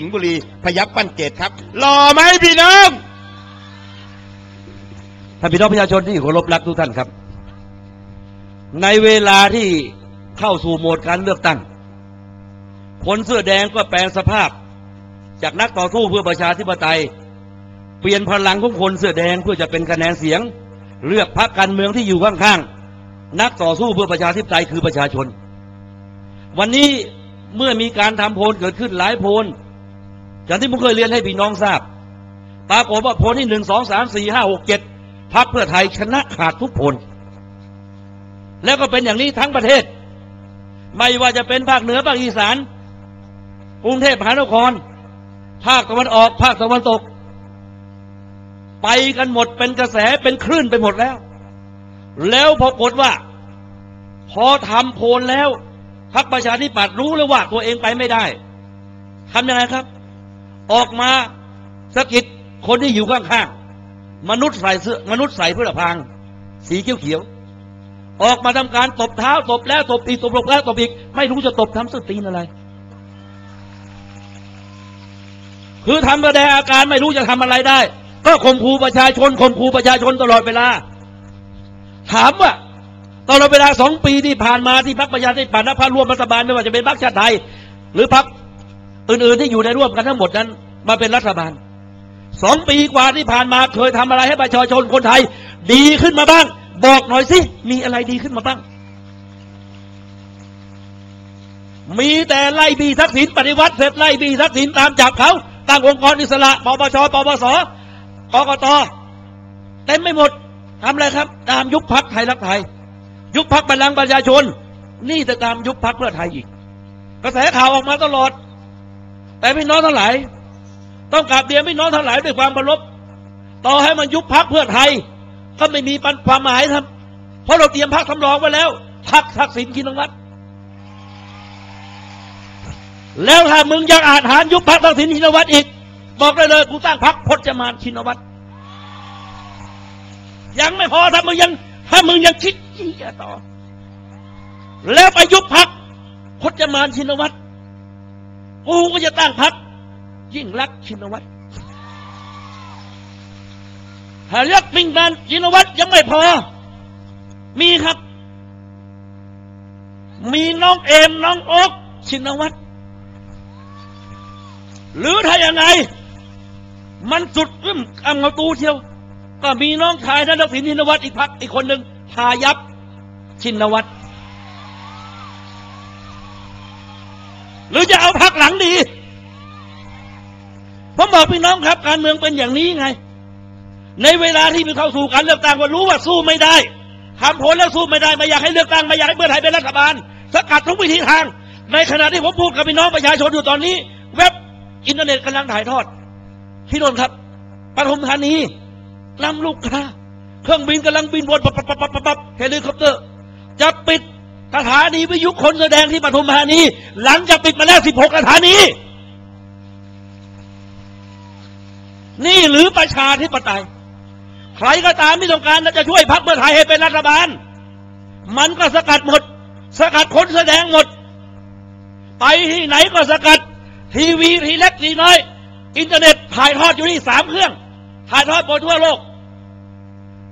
สิงห์บุรีพยัคฆ์ปั้นเกตครับหล่อไหมพี่น้องท่านพี่น้องประชาชนที่เคารพรักทุกท่านครับ ในเวลาที่เข้าสู่โหมดการเลือกตั้งคนเสื้อแดงก็แปลงสภาพ จากนักต่อสู้เพื่อประชาธิปไตย เปลี่ยนพลังของคนเสื้อแดงเพื่อจะเป็นคะแนนเสียง เลือกพรรคการเมืองที่อยู่ข้างๆนักต่อสู้เพื่อประชาธิปไตยคือประชาชน วันนี้เมื่อมีการทำโพลเกิดขึ้นหลายโพล อย่างที่ผมเคยเรียนให้พี่น้องทราบปรากฏว่าโพลที่หนึ่งสองสามสี่ห้าหกเจ็ดพรรคเพื่อไทยชนะขาดทุกโพลแล้วก็เป็นอย่างนี้ทั้งประเทศ ไม่ว่าจะเป็นภาคเหนือภาคอีสานกรุงเทพมหานคร ภาคตะวันออก ภาคตะวันตก ไปกันหมดเป็นกระแสเป็นคลื่นไปหมดแล้ว แล้วพอกฏว่า พอทำโพลแล้วพรรคประชาธิปัตย์รู้แล้วว่าตัวเองไปไม่ได้ทำยังไงครับ ออกมาสะกิดคนที่อยู่ข้างๆมนุษย์ใส่เสื้อมนุษย์ใส่เพื่อพราง สีเขียวๆออกมาทำการตบเท้าตบแล้วตบอีกตบแล้วตบอีก ไม่รู้จะตบทำสตีนอะไร คือทำแสดงอาการไม่รู้จะทำอะไรได้ ก็ข่มขู่ประชาชนข่มขู่ประชาชนตลอดเวลา ถามว่าตลอดเวลาสองปีที่ผ่านมาที่พรรคประชาธิปัตย์และพรรคร่วมรัฐบาลไม่ว่าจะเป็นพรรคชาติไทย หรือพรรค อื่นๆที่อยู่ในร่วมกันทั้งหมดนั้น มาเป็นรัฐบาลสองปีกว่าที่ผ่านมาเคยทำอะไรให้ประชาชนคนไทย ดีขึ้นมาบ้าง บอกหน่อยสิ มีอะไรดีขึ้นมาบ้าง มีแต่ไล่บีทักษิณปฏิวัติเสร็จไล่บีทักษิณตามจับเขาตั้งองค์กรอิสระปปชปปสกกตเต็มไม่หมดทำอะไรครับ ตามยุบพักไทยรักไทย ยุบพักบัลลังประชาชน นี่จะตามยุบพักเพื่อไทยอีก กระแสข่าวออกมาตลอด แต่พี่น้องทั้งหลาย ต้องกราบเรียนพี่น้องทั้งหลายด้วยความเคารพต่อให้มันยุบพักเพื่อไทย ก็ไม่มีความหมายทำเพราะเราเตรียมพักสำรองไว้แล้วพักทักษิณชินวัตรแล้วถ้ามึงยังอาจหารยุบพักทักษิณชินวัตรอีก บอกได้เลยกูตั้งพักพจมานชินวัตรยังไม่พอถ้ามึงยังถ้ามึงยังคิดที่จะต่อ แล้วไปยุบพักพจมานชินวัตร กูก็จะตั้งพักยิ่งรักชินวัตรถ้าเลือกปิงการชินวัตรยังไม่พอ มีครับ มีน้องเอมน้องโอ๊กชินวัตรหรือถ้าอยังไง มันสุดอึ้มอำเงาตูเชียว ก็มีน้องชายท่านทักษิณชินวัตรอีกพักอีกคนหนึ่งพายับชินวัตรหรือจะเอาพัก ดี ผมบอกพี่น้องครับ การเมืองเป็นอย่างนี้ไง ในเวลาที่มีเข้าสู่การเลือกตั้งก็รู้ว่าสู้ไม่ได้ทำผลแล้วสู้ไม่ได้ไม่อยากให้เลือกตั้งไม่อยากให้เพื่อไทยเป็นรัฐบาลสกัดทุกวิธีทาง ในขณะที่ผมพูดกับพี่น้องประชาชนอยู่ตอนนี้ เว็บอินเทอร์เน็ตกำลังถ่ายทอดพี่นนท์ครับปทุมธานีนำลูกค้าเครื่องบินกำลังบินวนปับปับปับปับปับเฮลิคอปเตอร์จะปิด สถานีวิทยุคนแสดงที่ปทุมธานี หลังจากปิดมาแล้ว16สถานี นี่หรือประชาธิปไตย ใครก็ตามที่ต้องการจะช่วยพรรคเพื่อไทยให้เป็นรัฐบาล มันก็สกัดหมด สกัดคนแสดงหมด ไปที่ไหนก็สกัด ทีวีทีเล็กทีน้อย อินเทอร์เน็ตถ่ายทอดอยู่ที่สามเครื่อง ถ่ายทอดบนทั่วโลก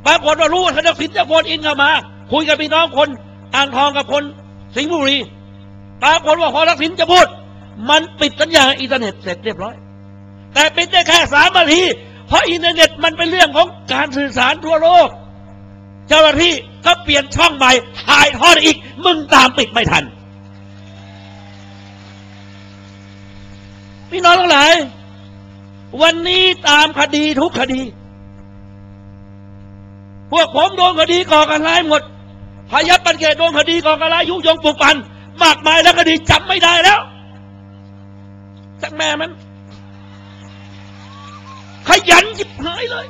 ปรากฏว่ารู้ว่าธนสินจะโฟนอินเข้ามา คุยกับพี่น้องคน อ่างทองกับคนสิงห์บุรีปรากฏว่าพอทักษิณจะพูด มันปิดสัญญาอินเทอร์เน็ตเสร็จเรียบร้อย แต่ปิดได้แค่สามนาที เพราะอินเทอร์เน็ตมันเป็นเรื่องของการสื่อสารทั่วโลก เจ้าหน้าที่ก็เปลี่ยนช่องใหม่ถ่ายทอดอีก มึงตามปิดไม่ทัน พี่น้องทั้งหลาย วันนี้ตามคดีทุกคดี พวกผมโดนคดีก่อการร้ายหมด พยับปันเกตโดนคดีก่อการร้ายยุยงปลุกปั่นมากมายแล้วคดีจับไม่ได้แล้วจักแม่มัน ขยันจิบหายเลย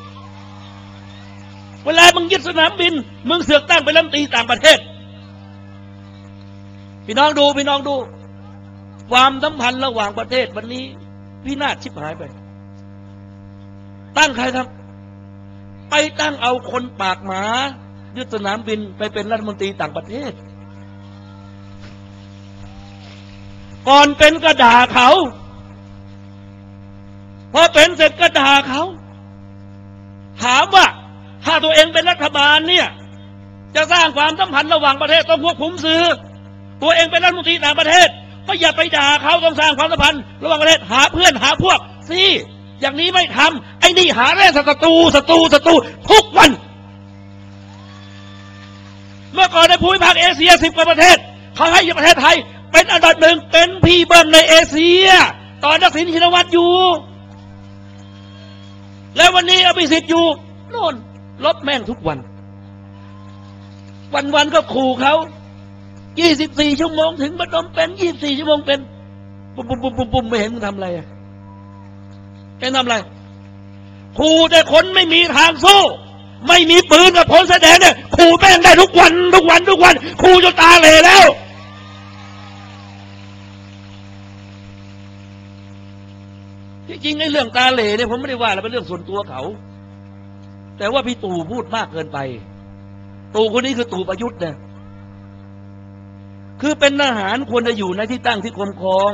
เวลามึงยึดสนามบิน มึงเสือกตั้งไปรัฐมนตรีต่างประเทศ พี่น้องดูพี่น้องดู ความสัมพันธ์ระหว่างประเทศวันนี้พินาศชิบหายไป ตั้งใครครับ ไปตั้งเอาคนปากหมา ยึดสนามบินไปเป็นรัฐมนตรีต่างประเทศ ก่อนเป็นกระดาเขาพอเป็นเสร็จก็ด่าเขา ถามว่า ถ้าตัวเองเป็นรัฐบาลเนี่ย จะสร้างความสัมพันธ์ระหว่างประเทศต้องควบคุมสื่อ ตัวเองเป็นรัฐมนตรีต่างประเทศ ก็อย่าไปด่าเขาต้องสร้างความสัมพันธ์ระหว่างประเทศหาเพื่อนหาพวกสิอย่างนี้ไม่ทำไอ้นี่หาแร่ศัตรูศัตรูศัตรูทุกวัน เมื่อก่อนในภูมิภาคเอเชียสิบกว่าประเทศเขาให้ประเทศไทย เป็นอันดับหนึ่งเป็นพี่เบิ้งในเอเชีย ตอนนักสินชินวัตรอยู่ แล้ววันนี้อภิสิทธิ์อยู่โน่นลบแม่งทุกวัน วันวันๆก็ขู่เขา24ชั่วโมงถึงบัดมเป็น24ชั่วโมงเป็นปุ่มปุ่มปุ่มปุ่มปุ่มไม่เห็นมึงทำอะไรอะแกทำอะไรขู่แต่คนไม่มีทางสู้ ไม่มีปืนกับผลแสดงเนี่ยขู่แม่งได้ทุกวันทุกวันทุกวันขู่จนตาเหลแล้ว ที่จริงไอ้เรื่องตาเหลเนี่ยผมไม่ได้ว่าแล้วเป็นเรื่องส่วนตัวเขา แต่ว่าพี่ตู่พูดมากเกินไป ตู่คนนี้คือตู่ประยุทธ์เนะคือเป็นทหารควรจะอยู่ในที่ตั้งที่คมครอง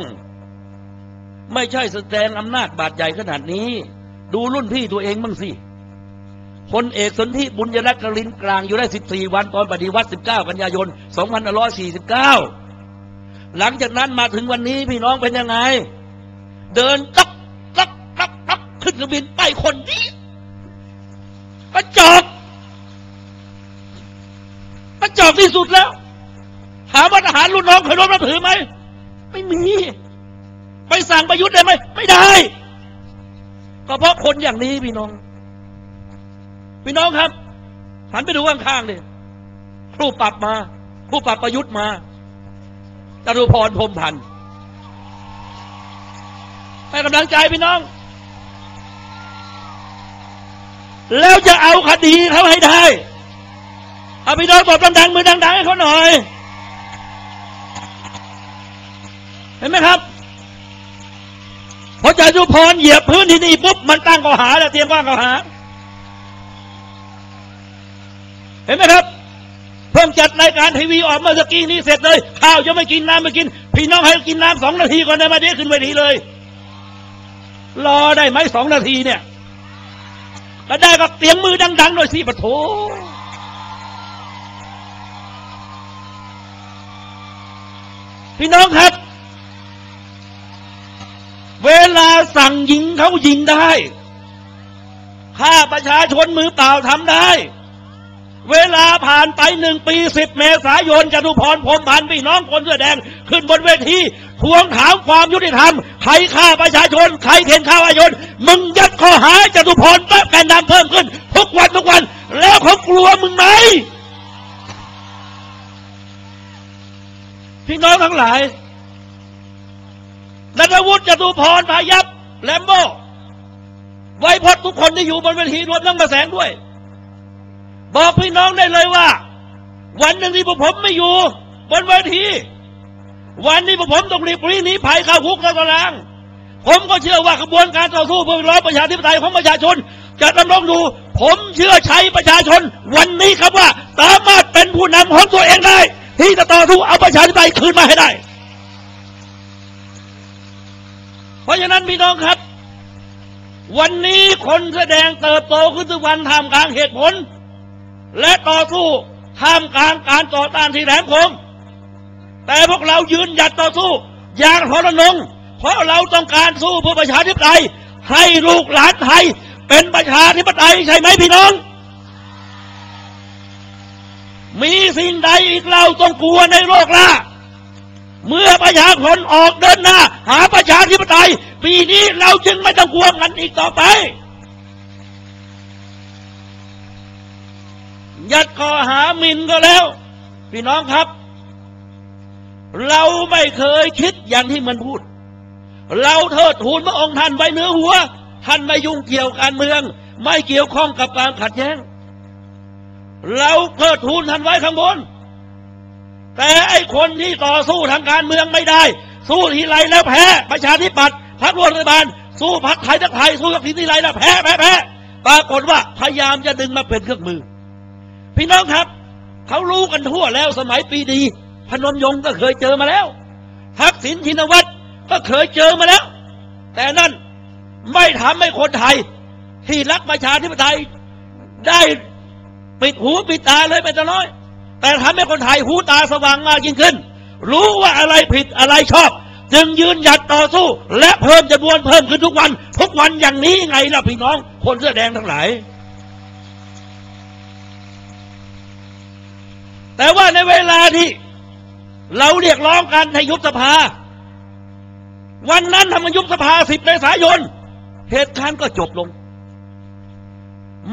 ไม่ใช่แสดงอำนาจบาดใหญ่ขนาดนี้ ดูรุ่นพี่ตัวเองบ้างสิ พลเอกสนธิบุญยรัตน์กลินกลางอยู่ได้ 14 วันตอนปฏิวัติ 19 กันยายน 2549 หลังจากนั้นมาถึงวันนี้พี่น้องเป็นยังไง เดินตักตักตักตักขึ้นเครื่องบินไปคนนี้กระจอกกระจอกที่สุดแล้วถามว่าทหารรุ่นน้องเคยรบรับถือไหม ไม่มี ไปสั่งประยุทธ์ได้ไหม ไม่ได้ ก็เพราะคนอย่างนี้พี่น้อง พี่น้องครับหันไปดูข้างๆดิครูปรับมาครูปรับประยุทธ์มาจตุพรพรมพันธ์ให้กำลังใจพี่น้อง แล้วจะเอาคดีเขาให้ได้เอาพี่น้องตบดังๆมือดังๆให้เขาหน่อย เห็นไหมครับพอจารุพรเหยียบพื้นที่นี่ปุ๊บมันตั้งข้อหาแล้วเตรียมว่างข้อหา เห็นไหมครับ เพิ่งจัดรายการทีวีออกเมื่อสกี้นี้เสร็จเลย ข้าวยังไม่กินน้ำไม่กิน พี่น้องให้กินน้ำสองนาทีก่อนได้มาเดี๋ยวขึ้นเวทีเลย รอได้ไหมสองนาทีเนี่ยถ้าได้ก็เสียงมือดังๆหน่อยสิปะโถพี่น้องครับ เวลาสั่งยิงเขายิงได้ฆ่าประชาชนมือเปล่าทำได้ เวลาผ่านไปหนึ่งปีสิบเมษายนจตุพรพรมพันธ์พี่น้องคนเสื้อแดง ขึ้นบนเวทีทวงถามความยุติธรรม ใครฆ่าประชาชน ใครเข็นฆ่าประชาชน มึงยัดข้อหาจตุพรแป๊บแกนนำเพิ่มขึ้น ทุกวันทุกวัน แล้วเขากลัวมึงไหมพี่น้องทั้งหลายนัทวุฒิจตุพรพายับแลมโบไวพจน์ทุกคนที่อยู่บนเวทีรวมทั้งมาแสงด้วย บอกพี่น้องได้เลยว่า วันหนึ่งที่พวกผมไม่อยู่ บนเวทีวันนี้พวกผมต้องรีบรีหนีภัยเข้าคุกเข้าตาราง ผมก็เชื่อว่ากระบวนการต่อสู้เพื่อร้อยประชาธิปไตยของประชาชน จะดำรงอยู่ ผมเชื่อชัยประชาชน วันนี้ครับว่าสามารถเป็นผู้นำของตัวเองได้ ที่จะต่อสู้เอาประชาธิปไตยคืนมาให้ได้ เพราะฉะนั้นพี่น้องครับ วันนี้คนแสดงเติบโตขึ้นทุกวันท่ามกลางเหตุผล และต่อสู้ท่ามกลางการต่อต้านที่แหลมคม แต่พวกเรายืนหยัดต่อสู้อย่างทรนงเพราะเราต้องการสู้เพื่อประชาธิปไตยให้ลูกหลานไทย เป็นประชาธิปไตยใช่ไหมพี่น้อง มีสิ่งใดอีกเราต้องกลัวในโลกล่ะเมื่อประชาชนออกเดินหน้า หาประชาธิปไตย ปีนี้เราจึงไม่ต้องกลัวกันอีกต่อไป ยัดข้อหาหมินก็แล้ว พี่น้องครับ เราไม่เคยคิดอย่างที่มันพูด เราเทิดทูนพระองค์ท่านไว้เหนือหัว ท่านไม่ยุ่งเกี่ยวการเมือง ไม่เกี่ยวข้องกับการขัดแย้ง เราเทิดทูนท่านไว้ข้างบน แต่ไอ้คนที่ต่อสู้ทางการเมืองไม่ได้ สู้ทีไรแล้วแพ้ ประชาธิปัตย์พรรครัฐบาล สู้พรรคไทยทักไทยสู้กับทีทีไรแล้วแพ้แพ้แพ้ปรากฏว่าพยายามจะดึงมาเป็นเครื่องมือ พี่น้องครับ เขารู้กันทั่วแล้วสมัยปีดี พนมยงก็เคยเจอมาแล้ว ทักษิณชินวัตรก็เคยเจอมาแล้ว แต่นั่นไม่ทำให้คนไทย ที่รักประชาธิปไตยได้ปิดหูปิดตาเลยไปแต่น้อย แต่ทำให้คนไทยหูตาสว่างมากยิ่งขึ้น รู้ว่าอะไรผิดอะไรชอบ จึงยืนหยัดต่อสู้ และเพิ่มจำนวนเพิ่มขึ้นทุกวัน ทุกวันอย่างนี้ไงล่ะพี่น้อง คนเสื้อแดงทั้งหลาย แต่ว่าในเวลาที่เราเรียกร้องกันให้ยุบสภา วันนั้นทำมายุบสภาสิบเมษายน เหตุการณ์ก็จบลง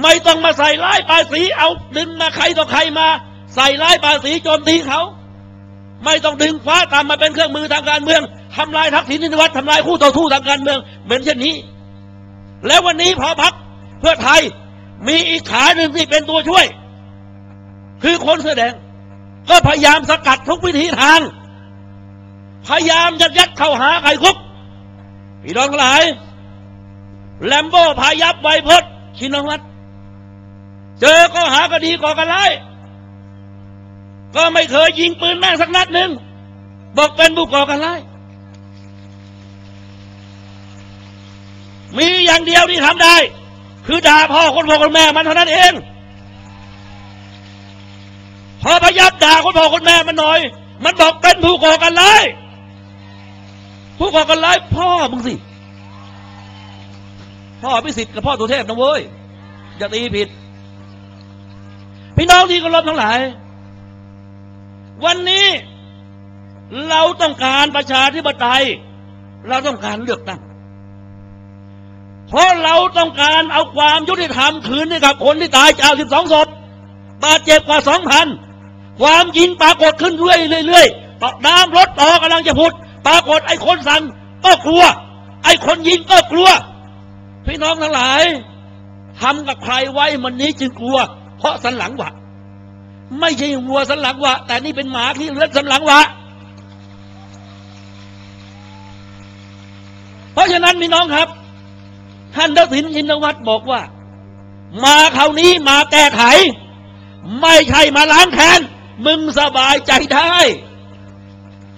ไม่ต้องมาใส่ร้ายปาสีเอาดึงมาใครต่อใครมา ใส่ร้ายปาสีโจมตีเขา ไม่ต้องดึงคว้าตามมาเป็นเครื่องมือทางการเมืองทำลายทักษิณชินวัตรทำลายคู่ต่อสู้ทางการเมืองเหมือนเช่นนี้ แล้ววันนี้พอพักเพื่อไทยมีอีกขาหนึ่งที่เป็นตัวช่วย คือคนเสื้อแดง ก็พยายามสกัดทุกวิธีทาง พยายามยัดยัดเข้าหาไข่คุกพี่น้องหลาย แลมโบ้พายับไวพจน์ชินวัตรเจอก็หาคดีก่อกันร้ายก็ไม่เคยยิงปืนแม่สักนัดหนึ่งบอกเป็นผู้ก่อการร้ายมีอย่างเดียวที่ทำได้ คือด่าพ่อคนพ่อคนแม่มันเท่านั้นเองพอพยับด่าคน พ่อคนแม่มันหน่อย มันบอกเป็นผู้ก่อการร้ายผู้ก่อการร้ายพ่อมึงสิ พ่อพิสิทธิ์กับพ่อตุเทพนะเว้ย อย่าตีผิด พี่น้องที่เคารพทั้งหลาย วันนี้เราต้องการประชาธิปไตย เราต้องการเลือกตั้ง เพราะเราต้องการเอาความยุติธรรมคืนให้กับคนที่ตายจาก 12 ศพบาดเจ็บกว่า 2,000 ความยิงปรากฏขึ้นเรื่อยๆเรื่อยๆต่อน้ำรถต่อกำลังจะพุดปรากฏไอ้คนสั่งก็กลัว ไอ้คนยิงก็กลัว พี่น้องทั้งหลายทำกับใครไว้มันนี้จึงกลัว เพราะสันหลังวะไม่ใช่วัวสันหลังวะแต่นี่เป็นหมาที่เลือดสันหลังวะเพราะฉะนั้นพี่น้องครับ ท่านทักษิณชินวัตรบอกว่า มาคราวนี้มาแก้ไข ไม่ใช่มาล้างแค้น มึงสบายใจได้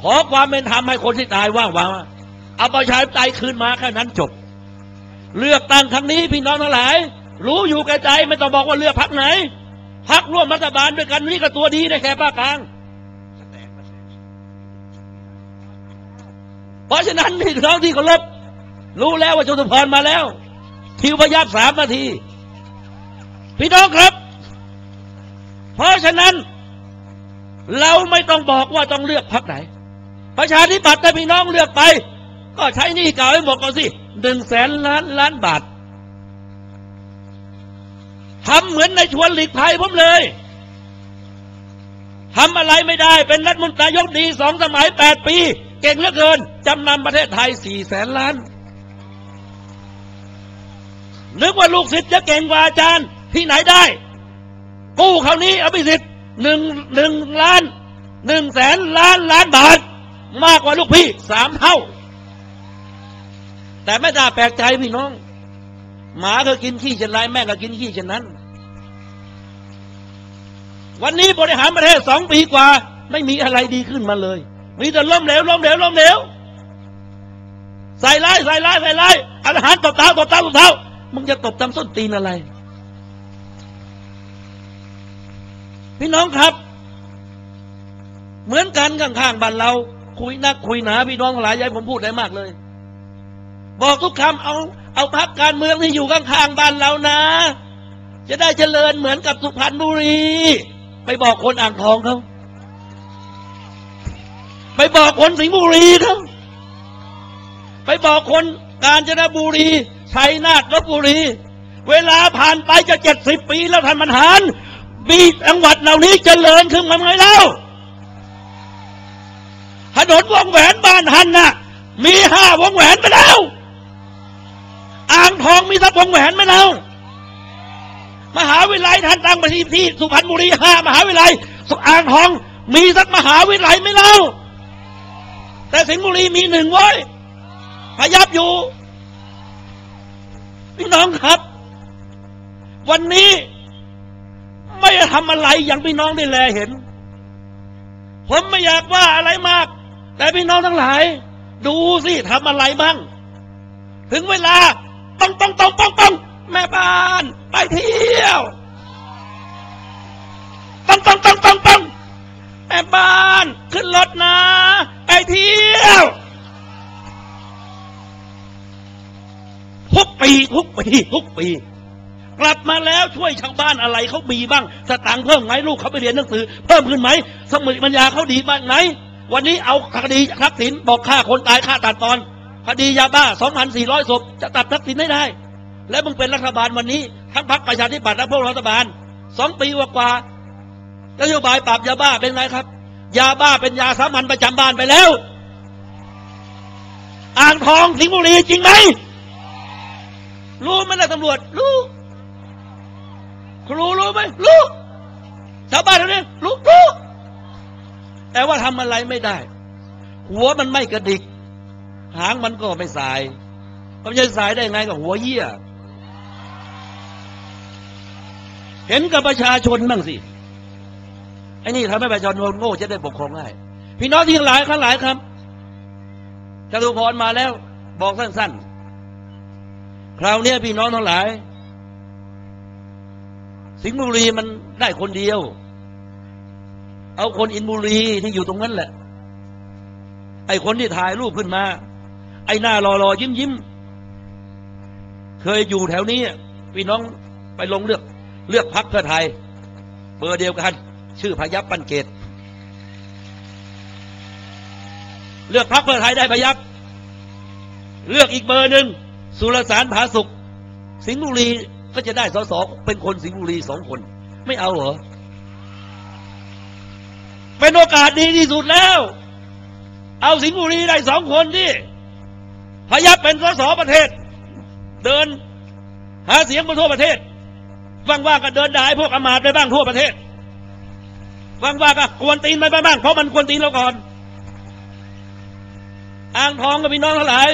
ขอความเป็นธรรมให้คนที่ตายว่างวางเอาประชาธิปไตยคืนมาแค่นั้นจบ เลือกตั้งครั้งนี้พี่น้องทั้งหลาย รู้อยู่แก่ใจไม่ต้องบอกว่าเลือกพักไหนพักร่วมรัฐบาลด้วยกันนี่ก็ตัวดีในแค่ภาคกลาง เพราะฉะนั้นพี่น้องที่เคารพรู้แล้วว่าจตุพรมาแล้ว ทิวพยับสามนาที พี่น้องครับ เพราะฉะนั้น เราไม่ต้องบอกว่าต้องเลือกพักไหน ประชาธิปัตย์แต่พี่น้องเลือกไป ก็ใช้นี่เก่าให้หมดก่อนสิหนึ่งแสนล้านล้านบาททำเหมือนในชวนหลีกภัยผมเลยทำอะไรไม่ได้เป็นรัฐมนตรียกดีสองสมัยแปดปี เก่งเหลือเกินจำนำประเทศไทยสี่แสนล้าน นึกว่าลูกศิษย์จะเก่งกว่าอาจารย์ที่ไหนได้ กู้คราวนี้เอาไปสิทธิ์ หนึ่งหนึ่งล้านหนึ่งแสนล้านล้านบาท มากกว่าลูกพี่สามเท่า แต่ไม่ได้แปลกใจพี่น้อง หมาก็กินขี้เช่นไรแม่ก็กินขี้เช่นนั้น วันนี้บริหารประเทศสองปีกว่า ไม่มีอะไรดีขึ้นมาเลย มีแต่ล้มเหลวล้มเหลวล้มเหลวใส่ร้ายใส่ร้ายใส่ร้ายอาหารตบเท้าตบเท้าตบเท้ามึงจะตบตามส้นตีนอะไร พี่น้องครับ เหมือนกันข้างๆบ้านเรา คุยนักคุยหนาพี่น้องหลายยายผมพูดได้มากเลย บอกทุกคำเอาเอาพักการเมืองที่อยู่ข้างๆบ้านเรานะ จะได้เจริญเหมือนกับสุพรรณบุรี ไปบอกคนอ่างทองเขาไปบอกคนสิงห์บุรีเขาไปบอกคนกาญจนบุรีชัยนาทลบบุรี เวลาผ่านไปจะเจ็ดสิบปีแล้วท่านบรรหาร มีจังหวัดเหล่านี้เจริญขึ้นมาไหมเล่าถนนวงแหวนบ้านหันน่ะ มีห้าวงแหวนไปแล้วอ่างทองมีสักวงแหวนไหมเล่ามหาวิทยาลัยท่านตั้งไปที่ที่สุพรรณบุรีห้ามหาวิทยาลัยอ่างทอง มีสักมหาวิทยาลัยไหมเล่า แต่สิงห์บุรีมีหนึ่งไว้พยับอยู่พี่น้องครับ วันนี้ ไม่ได้ทำอะไรอย่างพี่น้องได้แลเห็น ผมไม่อยากว่าอะไรมาก แต่พี่น้องทั้งหลาย ดูสิทำอะไรบ้าง ถึงเวลาต้องต้องต้องต้องต้องแม่บ้านไปเที่ยวต้องต้องต้องต้องต้องแม่บ้านขึ้นรถนะ ไปเที่ยวทุกปีทุกปีทุกปี กลับมาแล้วช่วยชาวบ้านอะไรเขามีบ้าง สตางค์เพิ่มไหมลูกเขาไปเรียนหนังสือ เพิ่มขึ้นไหม สมุดปัญญาเขาดีบ้างไหนวันนี้เอาคดีทรัพย์สินบอกฆ่าคนตายฆ่าตัดตอน คดียาบ้า 2,400ศพจะตัดทรัพย์สินไม่ได้ และมึงเป็นรัฐบาลวันนี้ ทั้งพรรคประชาธิปัตย์และพวกรัฐบาลสองปีกว่านโยบายปราบยาบ้าเป็นไงครับ ยาบ้าเป็นยาสามัญประจำบ้านไปแล้ว อ่างทองสิงห์บุรีจริงไหมรู้ไหมล่ะตำรวจรู้ ครูรู้ไหมรู้ชาวบ้านเท่านี้รู้รู้แต่ว่าทำอะไรไม่ได้ หัวมันไม่กระดิก หางมันก็ไม่สายมันจะสายได้ไงกับหัวเหี้ยเห็นกับประชาชนบ้างสิไอ้นี่ทำให้ประชาชนโง่จะได้ปกครองได้พี่น้องที่ทั้งหลายทั้งหลายครับจตุพรมาแล้ว บอกสั้นๆ คราวนี้พี่น้องทั้งหลาย สิงห์บุรีมันได้คนเดียว เอาคนอินบุรีที่อยู่ตรงนั้นแหละ ไอ้คนที่ถ่ายรูปขึ้นมา ไอ้หน้ารอรอยิ้มยิ้มเคยอยู่แถวนี้พี่น้องไปลงเลือก เลือกพักเพื่อไทย เบอร์เดียวกัน ชื่อพยับปันเกต เลือกพักเพื่อไทยได้พยับเลือกอีกเบอร์หนึ่งสุรสารผาสุข สิงห์บุรี ก็จะได้สสเป็นคนสิงห์บุรีสองคน ไม่เอาเหรอ เป็นโอกาสดีที่สุดแล้ว เอาสิงห์บุรีได้สองคนที่พยับเป็นสสประเทศ เดิน หาเสียงไปทั่วประเทศว่างๆก็เดินด่าไอ้พวกอมาตย์ไปบ้างทั่วประเทศว่างๆก็กวนตีนไปบ้างเพราะมันกวนตีนเราก่อนอ่างทองกับพี่น้องเทั้งหลาย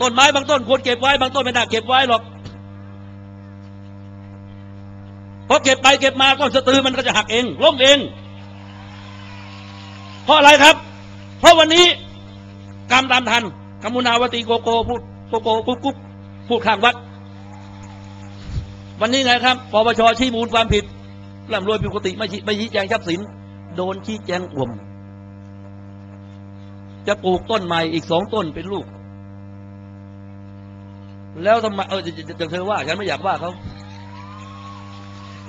ต้นไม้บางต้นควรเก็บไว้บางต้นไม่น่าเก็บไว้หรอก พราะเก็บไปเก็บมาต้นสะตือมันก็จะหักเองล้มเอง เพราะอะไรครับ เพราะวันนี้กรรมตามทันกมุนาวตีโกโกพูดโกโกกุ๊บกุ๊บพูดข้างวัด วันนี้ไงครับปปชชี้มูลความผิดร่ำรวยผิดปกติไม่ชี้ไม่ชี้แจงทรัพย์สิน โดนชี้แจงอ่วม จะปลูกต้นใหม่อีกสองต้นเป็นลูก แล้วทำไมเออจะเธอว่า ฉันไม่อยากว่าเขา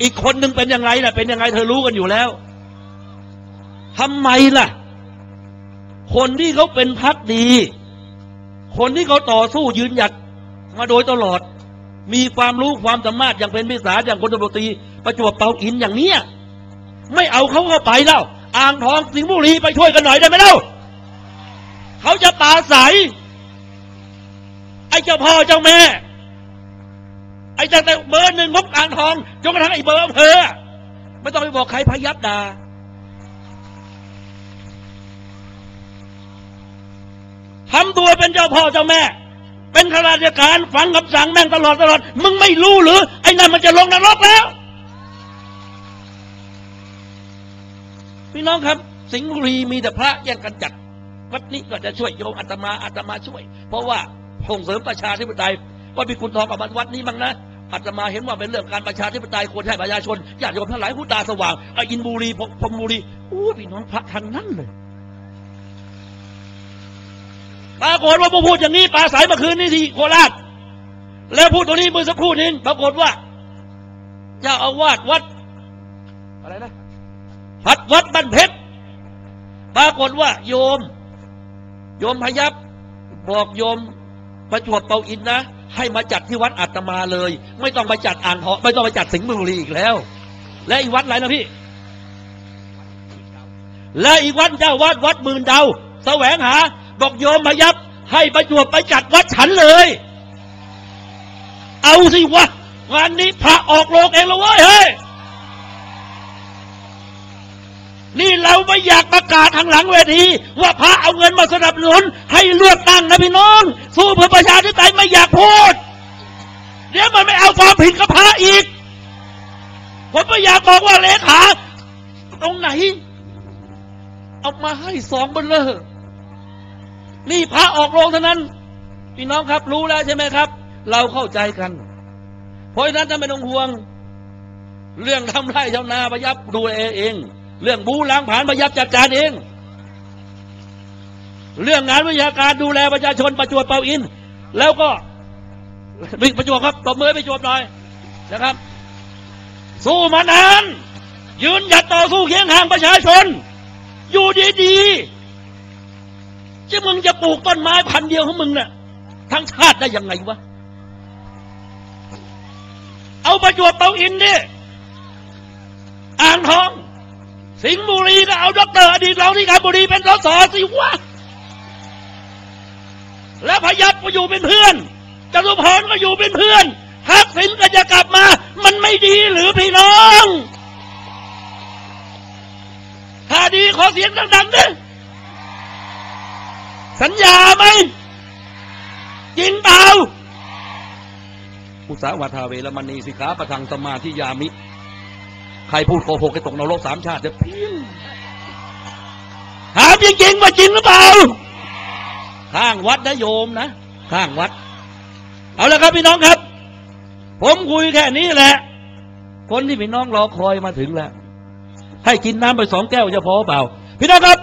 อีกคนหนึ่งเป็นยังไงล่ะ เป็นยังไงเธอรู้กันอยู่แล้วทำไมล่ะ คนที่เขาเป็นพักดี คนที่เขาต่อสู้ยืนหยัดมาโดยตลอด มีความรู้ความสามารถอย่างเป็นพิสารอย่างคนตำรวจตรีประจวบเปาอินอย่างเนี้ยไม่เอาเขาเข้าไปแล้วอ่างทองสิงห์บุรีไปช่วยกันหน่อยได้ไหมเล่าเขาจะปาใสไอ้เจ้าพ่อเจ้าแม่ อ้ตั้งแต่เบอร์หนึ่งงบอ่างทองจนกระทั่งไอ้เบอร์อำเภอไม่ต้องไปบอกใครพยับดาทำตัวเป็นเจ้าพ่อเจ้าแม่ เป็นข้าราชการฟังคำสั่งแม่งตลอดตลอด มึงไม่รู้หรือ ไอ้นั่นมันจะลงนรกแล้ว พี่น้องครับ สิงห์บุรีมีแต่พระแย่งกันจัดวัดนี้ก็จะช่วยโยมอาตมาอาตมาช่วย เพราะว่าส่งเสริมประชาธิปไตยว่ามีคุณทองกับวัดนี้บ้างนะ อาตมาเห็นว่าเป็นเรื่องการประชาธิปไตยควรให้ประชาชนญาติโยมทั้งหลายผู้ตาสว่างออินบุรีพรมบุรีอู้พี่น้องพระทางนั้นเลยปรากฏว่าพอพูดอย่างนี้ปลาสายเมื่อคืนนี้ที่โคราช แล้วพูดตัวนี้เมื่อสักครู่นี้ปรากฏว่าเจ้าอาวาสวัดอะไรนะพัดวัดบ้านเพชรปรากฏว่า โยม โยมพยับบอกโยมประจวบเปาอินนะ ให้มาจัดที่วัดอาตมาเลย ไม่ต้องไปจัดอ่างทองไม่ต้องไปจัดสิงห์บุรีอีกแล้ว และอีกวัดอะไรนะพี่ และอีกวัดเจ้าวัดวัดมื่นดาวแสวงหาบอกโยมพยับให้ประจวบไปจัดวัดฉันเลย เอาสิวะงานนี้พระออกโลกเองแล้วเว้ยเฮ้ย นี่เราไม่อยากประกาศทางหลังเวที ว่าพระเอาเงินมาสนับสนุน ให้เลือกตั้งนะพี่น้อง สู้เพื่อประชาธิปไตยไม่อยากพูด เดี๋ยวมันไม่เอาความผิดกับพระอีก ผมไม่อยากบอกว่าเลขาตรงไหน เอามาให้สองเบลเลอร์นี่พระออกโรงเท่านั้น พี่น้องครับรู้แล้วใช่ไหมครับ เราเข้าใจกัน เพราะฉะนั้นท่านไม่ต้องห่วง เรื่องทำไร่ทำนาพยับดูเอง เรื่องบูล้างผ่านพยับจัดการเอง เรื่องงานวิชาการดูแลประชาชนประจวบเปาอิน แล้วก็ประจวบครับตบมือประจวบหน่อยนะครับ สู้มานาน ยืนหยัดต่อสู้เคียงห่างประชาชน อยู่ดีๆจะมึงจะปลูกต้นไม้พันเดียวของมึงเน่ะทั้งชาติได้ยังไงวะเอาประจวบเปาอินดิอ่างทอง สิงห์บุรีก็เอาด็อกเตอร์อดีตรองที่การบุรีเป็นสสสิวะแล้วพยับก็อยู่เป็นเพื่อนจตุพรก็อยู่เป็นเพื่อนทักษิณก็จะกลับมา มันไม่ดีหรือพี่น้อง ถ้าดีขอเสียงดังๆดิสัญญาไหมจริงเปล่าอุตสาหวัฏาเวรมณีสิกขาประทังสมาธิยามิ ใครพูดโกหกให้ตกนรกสามชาติจะพิ้งถามจริงๆว่าจริงหรือเปล่าข้างวัดนะโยมนะข้างวัด เอาละครับพี่น้องครับ ผมคุยแค่นี้แหละ คนที่พี่น้องรอคอยมาถึงแล้ว ให้กินน้ำไปสองแก้วจะพอเปล่า พี่น้องครับ